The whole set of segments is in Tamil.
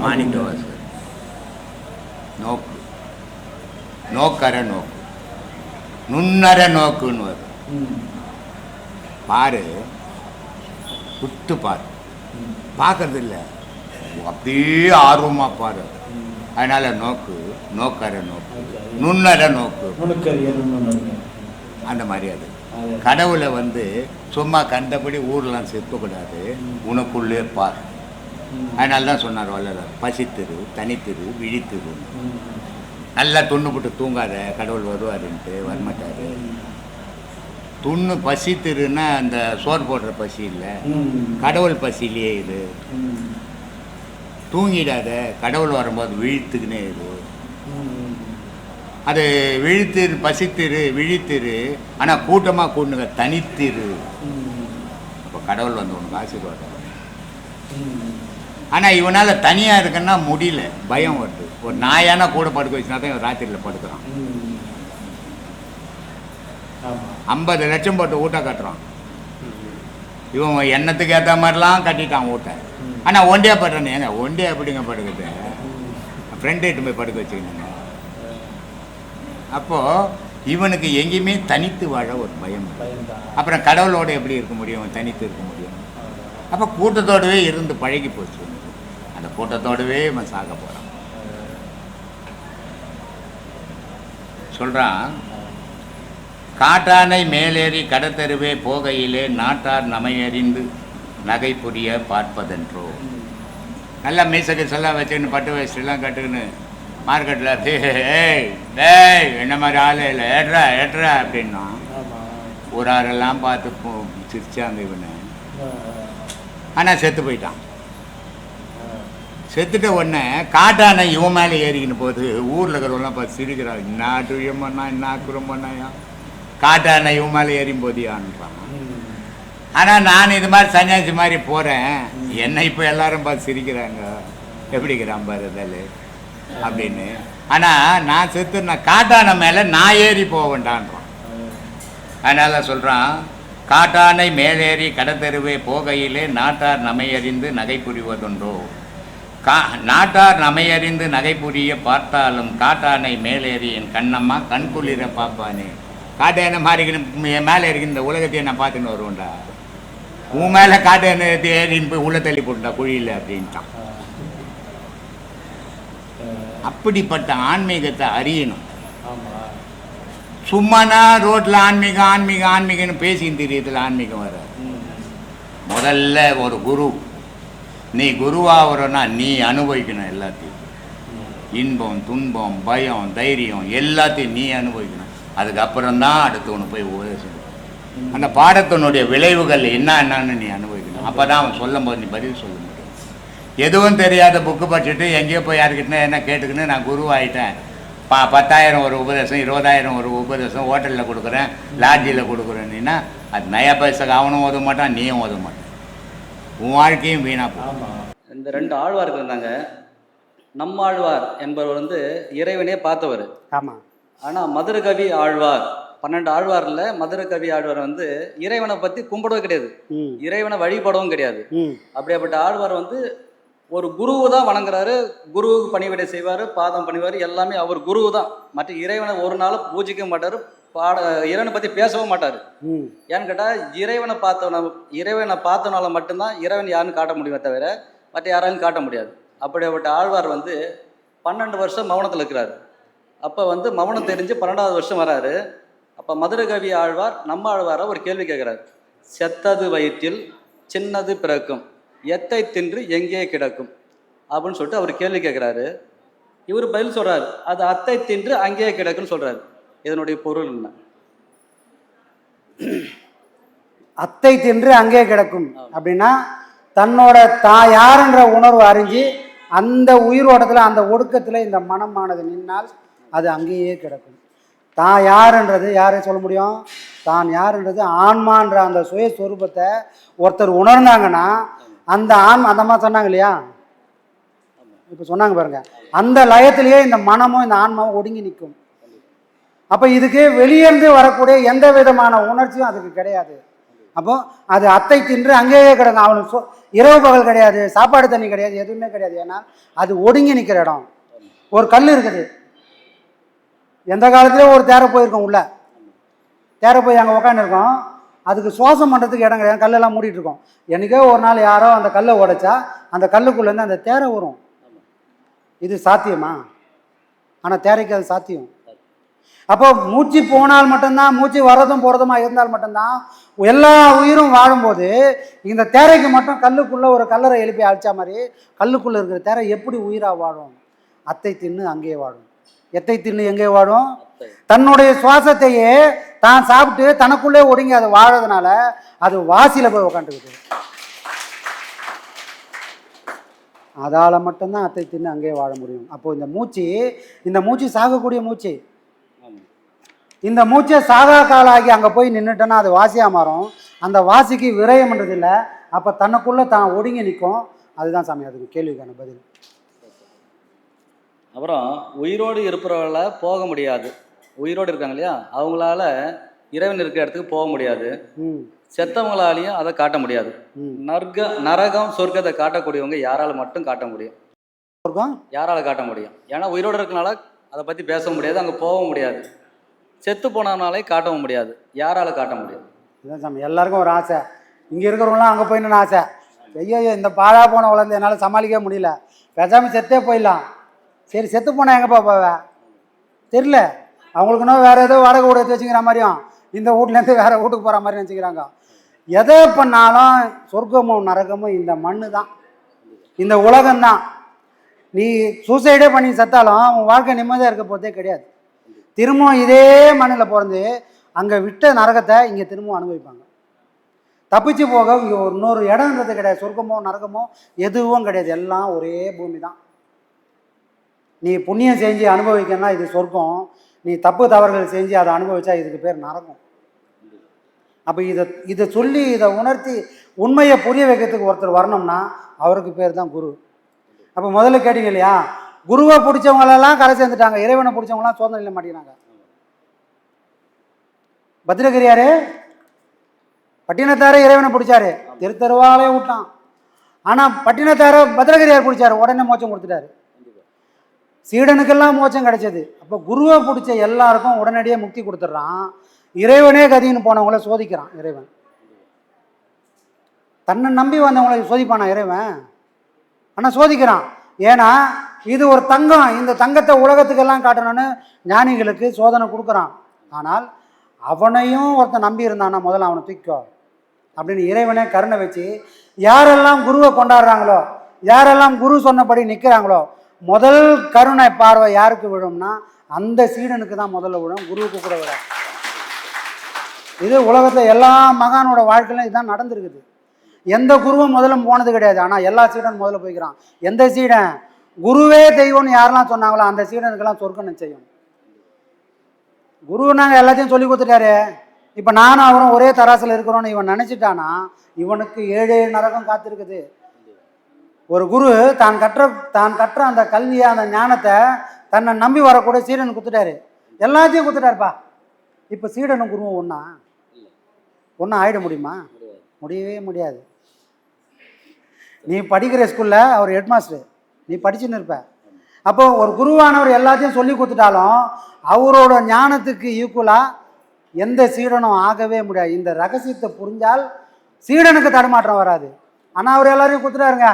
மாணிக்கவாசர் நோக்கு நோக்கர நோக்கு நுண்ணற நோக்குன்னு வரும் பாரு உத்து பாரு பார்க்கறது இல்லை அப்படியே ஆர்வமாக பாரு அதனால நோக்கு நோக்கர நோக்கு நுண்ணற நோக்கு அந்த மாதிரி அது. கடவுளை வந்து சும்மா கண்டபடி ஊர்லாம் செத்துக்கூடாது. உனக்குள்ளே பார். அதனால தான் சொன்னார் வள்ளலார். பசித்திரு தனித்திரு விழித்திரு. நல்லா துண்ணு போட்டு தூங்காத கடவுள் வருவாருன்ட்டு வரமாட்டார். துண்ணு பசித்திருன்னா அந்த சோறு போடுற பசி இல்லை. கடவுள் பசியிலேயே இரு தூங்கிடாத கடவுள் வரும்போது விழித்துக்குனே இரு. அது விழித்திரு பசித்திரு விழித்திரு ஆனால் கூட்டமாக கூண்டுங்க தனித்திரு. அப்போ கடவுள் வந்து உனக்கு ஆசீர்வாதம். ஆனால் இவனால் தனியாக இருக்குன்னா முடியல. பயம் வருது. ஒரு நாயானா கூட படுக்க வச்சுனா தான் இவன் ராத்திரியில் படுக்கிறான். ஐம்பது லட்சம் போட்டு ஊட்ட கட்டுறான். இவன் எண்ணத்துக்கு ஏற்ற மாதிரிலாம் கட்டிட்டான் ஊட்ட. ஆனால் ஒண்டியா படுறானே. ஏங்க ஒண்டியா எப்படிங்க படுக்குது? ஃப்ரெண்டு இட்டு போய் படுக்க வச்சுக்கணுங்க. அப்போது இவனுக்கு எங்கேயுமே தனித்து வாழ ஒரு பயம். அப்புறம் கடவுளோட எப்படி இருக்க முடியும்? தனித்து இருக்க முடியும். அப்போ கூட்டத்தோடவே இருந்து பழகி போச்சு. கூட்டத்தோடவே இவன் சாக போகிறான் சொல்கிறான் காட்டானை மேலேறி கடத்தெருவே போகையிலே நாட்டார் நமையறிந்து நகை புரிய பார்ப்பதென்றோ. நல்லா மீசக்கு செல்லாம் வச்சுக்கின்னு பட்டு வேஸ்டெல்லாம் கட்டுக்கின்னு மார்க்கெட்டில் ஏய் டேய் என்ன மாதிரி ஆளே? இல்லை ஏட்ரா ஏட்ரா அப்படின்னா ஒரு ஆறெல்லாம் பார்த்து சிரிச்சாங்க இவனை. ஆனால் செத்து போயிட்டான். செத்துட்ட உடனே காட்டானை இவன் மேலே ஏறிக்கின்னு போது ஊரில் இருக்கிறவங்களாம் பார்த்து சிரிக்கிறான் என்ன துயம் பண்ணா என்ன அக்குறம் பண்ணாயா காட்டானை இவன் மேலே ஏறியும் போதியான்றான். ஆனால் நான் இது மாதிரி சன்னியாசி மாதிரி போகிறேன் என்னை இப்போ எல்லாரும் பார்த்து சிரிக்கிறாங்க. எப்படிக்கிறான் பாரு இதழ்? அப்படின்னு. ஆனால் நான் செத்து நான் காட்டானை மேலே நான் ஏறி போவேண்டான்றான் அதனால் சொல்கிறான் காட்டானை மேலேறி கடத்தெருவே போகையிலே நாட்டார் நமையறிந்து நகை புரிவதுண்டோ. கா நாட்டார் நமையறிந்து நகை புரிய பார்த்தாலும் காட்டானை மேலேறி என் கண்ணம்மா கண்குளிர பார்ப்பானே. காட்டானை மாறிக்கின்னு என் மேலே இருக்கு இந்த உலகத்தையே நான் பார்த்துன்னு வருவோம்டா. உன் மேலே காட்டானை ஏறின்னு போய் உள்ள தள்ளி போட்டுடா குழியில் அப்படின்ட்டான். அப்படிப்பட்ட ஆன்மீகத்தை அறியணும். சும்மானா ரோட்டில் ஆன்மீகம் ஆன்மீகம் ஆன்மீகம்னு பேசின்னு தெரியறதுல ஆன்மீகம் வர முதல்ல ஒரு குரு நீ குருவாகிறனா நீ அனுபவிக்கணும் எல்லாத்தையும். இன்பம் துன்பம் பயம் தைரியம் எல்லாத்தையும் நீ அனுபவிக்கணும். அதுக்கப்புறம் தான் அடுத்தவனு போய் உபதேசம் அந்த பாடத்தினுடைய விளைவுகள் என்ன என்னன்னு நீ அனுபவிக்கணும். அப்போ தான் அவன் சொல்லும் போது நீ பதில் சொல்ல முடியும். எதுவும் தெரியாத புக்கு படிச்சுட்டு எங்கேயோ போய் யாருக்கிட்ட என்ன கேட்டுக்கின்னு நான் குரு ஆகிட்டேன் பா பத்தாயிரம் ஒரு உபதேசம் இருபதாயிரம் ஒரு உபதேசம் ஹோட்டலில் கொடுக்குறேன் லாட்ஜியில் கொடுக்குறேன்னா அது நயா பைசாக்கு அவனும் ஓத மாட்டான் நீயும் ஓத மாட்டான். உன் வாழ்க்கையும் வீணாக போகும். இந்த ரெண்டு ஆழ்வார்கள் இருந்தாங்க. நம்மாழ்வார் என்பவர் வந்து இறைவனே பார்த்தவர். ஆமாம் ஆனால் மதுரகவி ஆழ்வார் பன்னெண்டு ஆழ்வாரில் மதுரகவி ஆழ்வார் வந்து இறைவனை பற்றி கும்பிடவும் கிடையாது. இறைவனை வழிபடவும் கிடையாது. அப்படியாப்பட்ட ஆழ்வார் வந்து ஒரு குருவை தான் வணங்குறாரு. குருவுக்கு பணிவிடை செய்வார் பாதம் பணிவார் எல்லாமே அவர் குருவு தான் மற்ற இறைவனை ஒரு நாளும் பூஜிக்க மாட்டார். பாட இறைவனை பற்றி பேசவும் மாட்டார். ஏன்னு கேட்டால் இறைவனை பார்த்தவன இறைவனை பார்த்தனால மட்டும்தான் இறைவன் யாருன்னு காட்ட முடியுமே தவிர மற்ற யாராலும் காட்ட முடியாது. அப்படிப்பட்ட ஆழ்வார் வந்து பன்னெண்டு வருஷம் மௌனத்தில் இருக்கிறார். அப்போ வந்து மௌனம் தெரிஞ்சு பன்னெண்டாவது வருஷம் வராரு. அப்போ மதுரகவி ஆழ்வார் நம்ம ஆழ்வாரை ஒரு கேள்வி கேட்குறாரு. செத்தது வயிற்றில் சின்னது பிறக்கும். எத்தை தின்று எங்கே கிடக்கும்? அப்படின்னு சொல்லிட்டு அவர் கேள்வி கேட்குறாரு. இவர் பதில் சொல்றாரு. அது அத்தை தின்று அங்கேயே கிடக்குன்னு சொல்றாரு. இதனுடைய பொருள் என்ன? அத்தை தின்று அங்கே கிடக்கும். அப்படின்னா தன்னோட தான் யாருன்ற உணர்வு அறிஞ்சு அந்த உயிரோட்டத்தில் அந்த ஒடுக்கத்தில் இந்த மனமானது நின்னால் அது அங்கேயே கிடக்கும். தான் யாருன்றது யாரை சொல்ல முடியும்? தான் யாருன்றது ஆன்மான்ற அந்த சுயஸ்வரூபத்தை ஒருத்தர் உணர்ந்தாங்கன்னா அந்த ஆன்மா அந்த மாதிரி சொன்னாங்க இல்லையா? இப்போ சொன்னாங்க பாருங்க. அந்த லயத்திலேயே இந்த மனமும் இந்த ஆன்மாவும் ஒடுங்கி நிற்கும். அப்போ இதுக்கு வெளியேந்து வரக்கூடிய எந்த விதமான உணர்ச்சியும் அதுக்கு கிடையாது. அப்போ அது அத்தை தின்று அங்கேயே கிடக்கும். அவனுக்கு சொ- இரவு பகல் கிடையாது சாப்பாடு தண்ணி கிடையாது எதுவுமே கிடையாது. ஏன்னா அது ஒடுங்கி நிற்கிற இடம். ஒரு கல் இருக்குது. எந்த காலத்துலேயும் ஒரு தேரை போயிருக்கோம் உள்ள. தேரை போய் அங்கே உட்காந்துருக்கோம் அதுக்கு சுவாசம் பண்ணுறதுக்கு இடம் கிடையாது. கல்லெல்லாம் மூடிட்டு இருக்கோம் என்னைக்கோ ஒரு நாள் யாரோ அந்த கல்லை உடைச்சா அந்த கல்லுக்குள்ளேருந்து அந்த தேரை வரும் இது சாத்தியமா? ஆனால் தேரைக்கு அது சாத்தியம். அப்போ மூச்சு போனால் மட்டும்தான் மூச்சு வர்றதும் போகிறதுமா இருந்தால் மட்டும்தான் எல்லா உயிரும் வாழும்போது இந்த தேரைக்கு மட்டும் கல்லுக்குள்ளே ஒரு கல்லறை எழுப்பி அழிச்சா மாதிரி கல்லுக்குள்ளே இருக்கிற தேரை எப்படி உயிராக வாழும்? அத்தை தின்னு அங்கே வாழும். எத்தை தின்னு எங்கே வாழும்? தன்னுடைய சுவாசத்தையே தான் சாப்பிட்டு தனக்குள்ளே ஒடுங்கி அது வாழறதுனால அது வாசியில் போய் உக்காந்துக்குது. அதால் மட்டும்தான் அத்தை தின்னு அங்கே வாழ முடியும். அப்போ இந்த மூச்சு இந்த மூச்சு சாகக்கூடிய மூச்சு இந்த மூச்சை சாகா காலாகி அங்கே போய் நின்றுட்டோன்னா அது வாசியாக மாறும். அந்த வாசிக்கு விரயம்ன்றது இல்லை அப்போ தனக்குள்ளே தான் ஒடுங்கி நிற்கும் அதுதான் சாமி அதுக்கு கேள்விக்கான பதில். அப்புறம் உயிரோடு இருப்பவர்கள போக முடியாது. உயிரோடு இருக்காங்க இல்லையா? அவங்களால இறைவன் இருக்கிற இடத்துக்கு போக முடியாது. செத்தவங்களாலையும் அதை காட்ட முடியாது. நர்க நரகம் சொர்க்கத்தை காட்டக்கூடியவங்க யாரால மட்டும் காட்ட முடியும். இருக்கும் யாரால காட்ட முடியும்? ஏன்னா உயிரோடு இருக்கனால அதை பற்றி பேச முடியாது அங்கே போக முடியாது. செத்து போனதுனாலே காட்டவும் முடியாது. யாரால காட்ட முடியாது இதுதான் சாமி எல்லாருக்கும் ஒரு ஆசை. இங்கே இருக்கிறவங்களாம் அங்கே போயிடணும்னு ஆசை. ஐயோ இந்த பாழா போன வளர்ந்து என்னால் சமாளிக்கவே முடியல. பேசாமல் செத்தே போயிடலாம். சரி செத்து போனால் எங்கேப்பா போவ? தெரில அவங்களுக்குன்னா வேறு ஏதோ வாடகை வீடு எடுத்து வச்சுக்கிற மாதிரியும் இந்த வீட்லேருந்து வேறு வீட்டுக்கு போகிற மாதிரி நினச்சிக்கிறாங்க. எதை பண்ணாலும் சொர்க்கமும் நரகமும் இந்த மண்ணு தான் இந்த உலகம்தான். நீ சூசைடே பண்ணி செத்தாலும் உன் வாழ்க்கை நிம்மதியாக இருக்க போதே கிடையாது. திரும்பவும் இதே மண்ணில் பிறந்து அங்கே விட்ட நரகத்தை இங்கே திரும்பவும் அனுபவிப்பாங்க. தப்பிச்சு போக இங்கே ஒரு இன்னொரு இடம்ன்றது கிடையாது. சொர்க்கமோ நரகமோ எதுவும் கிடையாது. எல்லாம் ஒரே பூமி தான் நீ புண்ணியம் செஞ்சு அனுபவிக்கணும்னா இது சொர்க்கம். நீ தப்பு தவறுகள் செஞ்சு அதை அனுபவிச்சா இதுக்கு பேர் நரகம். அப்போ இதை இதை சொல்லி இதை உணர்த்தி உண்மையை புரிய வைக்கிறதுக்கு ஒருத்தர் வரணும்னா அவருக்கு பேர் தான் குரு. அப்போ முதல்ல கேட்டீங்க இல்லையா? குருவை பிடிச்சவங்களெல்லாம் கரை சேர்ந்துட்டாங்க. இறைவனை பிடிச்சவங்களாம் சோதனை இல்லை மாட்டேங்கிறாங்க. பத்திரகிரியாரு பட்டினத்தார இறைவனை பிடிச்சாரு. திருத்தருவாலே விட்டான் ஆனால் பட்டினத்தார பத்திரகிரியார் பிடிச்சாரு. உடனே மோச்சம் கொடுத்துட்டாரு. சீடனுக்கெல்லாம் மோச்சம் கிடைச்சது. அப்போ குருவை பிடிச்ச எல்லாருக்கும் உடனடியே முக்தி கொடுத்துட்றான். இறைவனே கதின்னு போனவங்கள சோதிக்கிறான் இறைவன். தன்னை நம்பி வந்தவங்களை சோதிப்பானா இறைவன்? ஆனால் சோதிக்கிறான். ஏன்னா இது ஒரு தங்கம். இந்த தங்கத்தை உலகத்துக்கெல்லாம் காட்டணும்னு ஞானிகளுக்கு சோதனை கொடுக்குறான். ஆனால் அவனையும் ஒருத்தன் நம்பி இருந்தானா முதல்ல அவனை தூக்கோ அப்படின்னு இறைவனே கருணை வச்சு யாரெல்லாம் குருவை கொண்டாடுறாங்களோ யாரெல்லாம் குரு சொன்னபடி நிற்கிறாங்களோ முதல் கருணை பார்வை யாருக்கு விழும்னா அந்த சீடனுக்கு தான் முதல்ல விழும் குருவுக்கு கூட விழும் இது உலகத்தில் எல்லா மகானோட வாழ்க்கையிலும் இதுதான் நடந்திருக்குது. எந்த குருவும் முதல்ல போனது கிடையாது. ஆனால் எல்லா சீடன் முதல்ல போய்க்கிறான். எந்த சீடன்? குருவே தெய்வம்னு யாரெல்லாம் சொன்னாங்களோ அந்த சீடனுக்கெல்லாம் சொர்க்கம் நிச்சயம். குரு நாங்கள் எல்லாத்தையும் சொல்லி கொடுத்துட்டாரு. இப்போ நானும் அவரும் ஒரே தராசில் இருக்கிறோன்னு இவன் நினச்சிட்டானா இவனுக்கு ஏழு ஏழு நரகம் காத்திருக்குது. ஒரு குரு தான் கற்ற தான் கற்ற அந்த கல்வியை அந்த ஞானத்தை தன்னை நம்பி வரக்கூடிய சீடன் கொடுத்துட்டாரு எல்லாத்தையும் கொடுத்துட்டாருப்பா இப்போ சீடனும் குருவும் ஒன்றா ஒன்றும் ஆகிட முடியுமா? முடியவே முடியாது. நீ படிக்கிற ஸ்கூலில் அவர் ஹெட்மாஸ்டர் நீ படிச்சுன்னு இருப்ப. அப்போ ஒரு குருவானவர் எல்லாத்தையும் சொல்லி கொடுத்துட்டாலும் அவரோட ஞானத்துக்கு ஈக்குவலாக எந்த சீடனும் ஆகவே முடியாது. இந்த ரகசியத்தை புரிஞ்சால் சீடனுக்கு தடுமாற்றம் வராது. ஆனால் அவர் எல்லாரையும் கொடுத்துட்டாருங்க.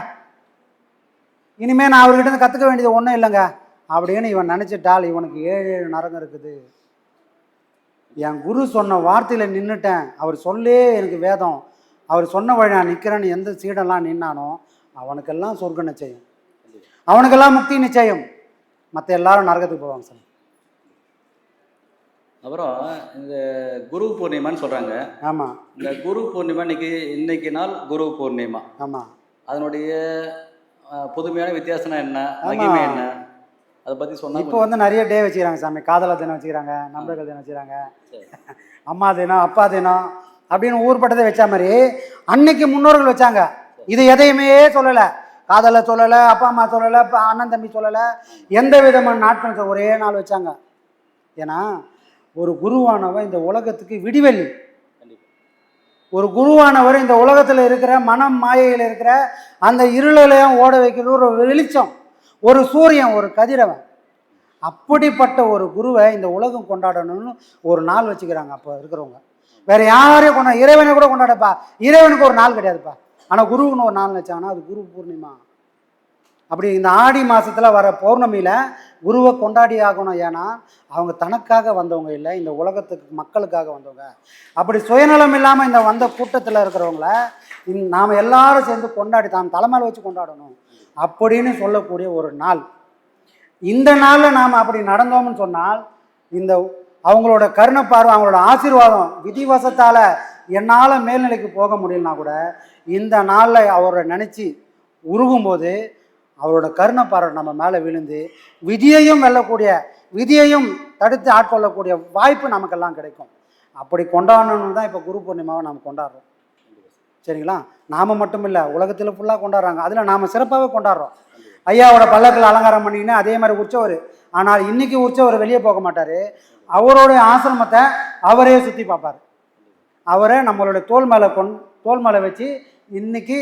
இனிமேல் நான் அவர்கிட்ட இருந்து கற்றுக்க வேண்டியது ஒன்றும் இல்லைங்க. அப்படின்னு இவன் நினச்சிட்டால் இவனுக்கு ஏழு ஏழு நரகம் இருக்குது. என் குரு சொன்ன வார்த்தையில் நின்றுட்டேன் அவர் சொல்லே எனக்கு வேதம். அவர் சொன்ன வழி நான் நிற்கிறேன்னு எந்த சீடெல்லாம் நின்னானோ அவனுக்கெல்லாம் சொர்க்கனை செய்யும் அவனுக்கெல்லாம் முக்தி நிச்சயம். மற்ற எல்லாரும் நரகத்துக்கு போவாங்க சார். அப்புறம் இந்த குரு பூர்ணிமான்னு சொல்றாங்க. ஆமாம் இந்த குரு பூர்ணிமா இன்னைக்கு இன்னைக்கு நாள் குரு பூர்ணிமா. ஆமாம் அதனுடைய புதுமையான வித்தியாசம்னா என்ன? ஆமா. மகிமை என்ன? அதை பற்றி சொன்னா இப்போ வந்து நிறைய டே வச்சுக்கிறாங்க சாமி. காதலர் தினம் வச்சுக்கிறாங்க நண்பர்கள் தினம் வச்சுக்கிறாங்க. அம்மா தினம் அப்பா தினம் அப்படின்னு ஊர்பட்டதை வச்ச மாதிரி அன்னைக்கு முன்னோர்கள் வச்சாங்க. இது எதையுமே சொல்லலை. காதலை சொல்லலை அப்பா அம்மா சொல்லலை அப்பா அண்ணன் தம்பி சொல்லலை எந்த விதமான நாட்கள் ஒரே நாள் வச்சாங்க. ஏன்னா ஒரு குருவானவன் இந்த உலகத்துக்கு விடிவெள்ளி. ஒரு குருவானவர் இந்த உலகத்தில் இருக்கிற மனம் மாயையில் இருக்கிற அந்த இருளையும் ஓட வைக்கிற ஒரு வெளிச்சம் ஒரு சூரியன் ஒரு கதிரவன். அப்படிப்பட்ட ஒரு குருவை இந்த உலகம் கொண்டாடணும்னு ஒரு நாள் வச்சுக்கிறாங்க அப்போ இருக்கிறவங்க. வேற யாரையும் கொண்டா இறைவனை கூட கொண்டாடப்பா. இறைவனுக்கு ஒரு நாள் கிடையாதுப்பா. ஆனால் குருவுன்னு ஒரு நாள் வச்சாங்கன்னா அது குரு பூர்ணிமா. அப்படி இந்த ஆடி மாதத்தில் வர பௌர்ணமியில் குருவை கொண்டாடி ஆகணும். ஏன்னா அவங்க தனக்காக வந்தவங்க இல்லை இந்த உலகத்துக்கு மக்களுக்காக வந்தவங்க. அப்படி சுயநலம் இல்லாமல் இந்த வந்த கூட்டத்தில் இருக்கிறவங்கள இந் நாம் எல்லாரும் சேர்ந்து கொண்டாடி தான் தலைமையில் வச்சு கொண்டாடணும். அப்படின்னு சொல்லக்கூடிய ஒரு நாள். இந்த நாளில் நாம் அப்படி நடந்தோம்னு சொன்னால் இந்த அவங்களோட கருணை பார்வை அவங்களோட ஆசீர்வாதம் விதிவசத்தால் என்னால் மேல்நிலைக்கு போக முடியலனா கூட இந்த நாளில் அவரை நினச்சி உருகும்போது அவரோட கருணை பார்வை நம்ம மேலே விழுந்து விதியையும் வெல்லக்கூடிய விதியையும் தடுத்து ஆட்கொள்ளக்கூடிய வாய்ப்பு நமக்கெல்லாம் கிடைக்கும். அப்படி கொண்டாடணும்னு தான் இப்போ குரு பூர்ணிமாவை நாம் கொண்டாடுறோம். சரிங்களா? நாம் மட்டும் இல்லை உலகத்தில் ஃபுல்லாக கொண்டாடுறாங்க. அதில் நாம் சிறப்பாகவே கொண்டாடுறோம். ஐயாவோட பல்லக்கில் அலங்காரம் பண்ணிக்கின்னு அதே மாதிரி உற்சவர். ஆனால் இன்றைக்கி உற்சவர் வெளியே போக மாட்டார். அவருடைய ஆசிரமத்தை அவரே சுற்றி பார்ப்பார். அவரை நம்மளுடைய தோல் மேலே கொண் தோல் மேலே வச்சு இன்றைக்கி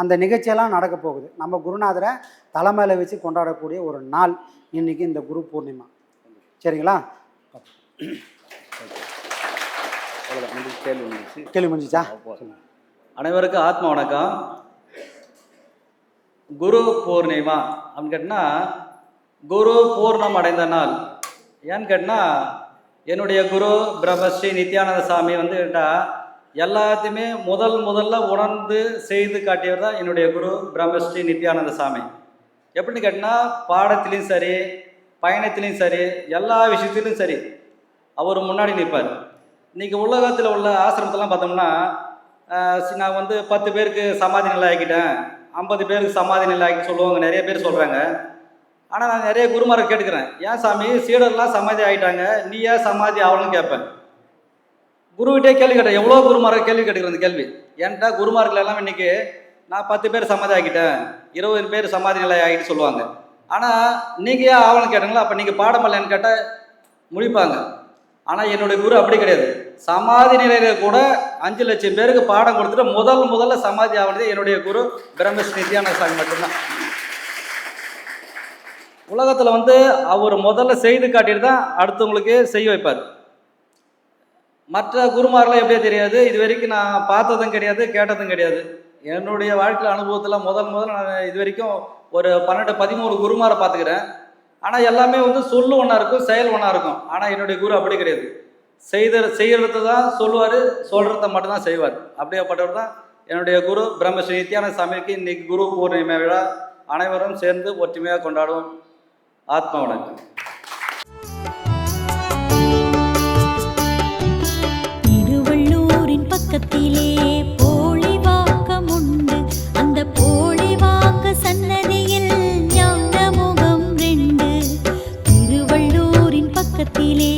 அந்த நிகழ்ச்சியெல்லாம் நடக்க போகுது. நம்ம குருநாதரை தலைமையில் வச்சு கொண்டாடக்கூடிய ஒரு நாள் இன்னைக்கு இந்த குரு பூர்ணிமா. சரிங்களா? கேள்வி முடிஞ்சு கேள்வி முடிஞ்சிச்சா? அனைவருக்கும் ஆத்ம வணக்கம். குரு பூர்ணிமா அப்படின்னு கேட்டினா குரு பூர்ணம் அடைந்த நாள். ஏன்னு கேட்டினா என்னுடைய குரு பிரம்மஸ்ரீ நித்யானந்த சாமி வந்து கேட்டால் எல்லாத்தையுமே முதல் முதல்ல உணர்ந்து செய்து காட்டியவர் தான் என்னுடைய குரு பிரம்மஸ்ரீ நித்யானந்த சாமி. எப்படின்னு கேட்டினா பாடத்திலையும் சரி பயணத்திலையும் சரி எல்லா விஷயத்திலும் சரி அவர் முன்னாடி நிற்பார். இன்றைக்கி உலகத்தில் உள்ள ஆசிரமத்தெல்லாம் பார்த்தோம்னா நான் வந்து பத்து பேருக்கு சமாதி நிலை ஆக்கிட்டேன். ஐம்பது பேருக்கு சமாதி நிலை ஆக்கி சொல்லுவாங்க நிறைய பேர் சொல்கிறாங்க ஆனால் நான் நிறைய குருமாரை கேட்டுக்கிறேன். ஏன் சாமி சீடர்லாம் சமாதி ஆகிட்டாங்க நீ ஏன் சமாதி ஆகணும்னு கேட்பேன். குருவிட்டே கேள்வி கேட்டேன். எவ்வளோ குருமார்கள் கேள்வி கேட்டுக்கிறேன் கேள்வி? ஏன்டா குருமார்கள் எல்லாம் இன்னைக்கு நான் பத்து பேர் சமாதி ஆக்கிட்டேன். இருபது பேர் சமாதி நிலை ஆகிட்டு சொல்லுவாங்க. ஆனால் நீங்கள் ஏன் ஆவணம் கேட்டீங்களா? அப்போ நீங்கள் பாடமல்லன்னு கேட்டால் முடிப்பாங்க. ஆனால் என்னுடைய குரு அப்படி கிடையாது. சமாதி நிலையில கூட அஞ்சு லட்சம் பேருக்கு பாடம் கொடுத்துட்டு முதல் முதல்ல சமாதி ஆகிறது என்னுடைய குரு பிரம்மஸ் நித்யானந்த சாமி மட்டும்தான். உலகத்தில் வந்து அவர் முதல்ல செய்து காட்டிட்டு தான் அடுத்தவங்களுக்கு செய்ய வைப்பார். மற்ற குருமாரெலாம் எப்படியே தெரியாது. இது வரைக்கும் நான் பார்த்ததும் கிடையாது கேட்டதும் கிடையாது. என்னுடைய வாழ்க்கையில் அனுபவத்தில் முதல் முதல்ல நான் இது வரைக்கும் ஒரு பன்னெண்டு பதிமூணு குருமாரை பார்த்துக்கிறேன். ஆனால் எல்லாமே வந்து சொல்லு ஒன்றா இருக்கும் செயல் ஒன்றா இருக்கும். ஆனால் என்னுடைய குரு அப்படி கிடையாது. செய்த செய்கிறது தான் சொல்லுவார் சொல்கிறத மட்டும்தான் செய்வார். அப்படியேப்பட்டவர் தான் என்னுடைய குரு. பிரம்மஸ்ரீ நித்யானந்த சாமிக்கு இன்னைக்கு குரு பூர்ணிமை விழா. அனைவரும் சேர்ந்து ஒற்றுமையாக கொண்டாடுவோம். ஆத்மா வணக்கம். பக்கத்திலே போலி வாக்கமுண்டு. அந்த போலி வாக்கு சன்னதியில் ஞான முகம் ரெண்டு. திருவள்ளூரின் பக்கத்திலே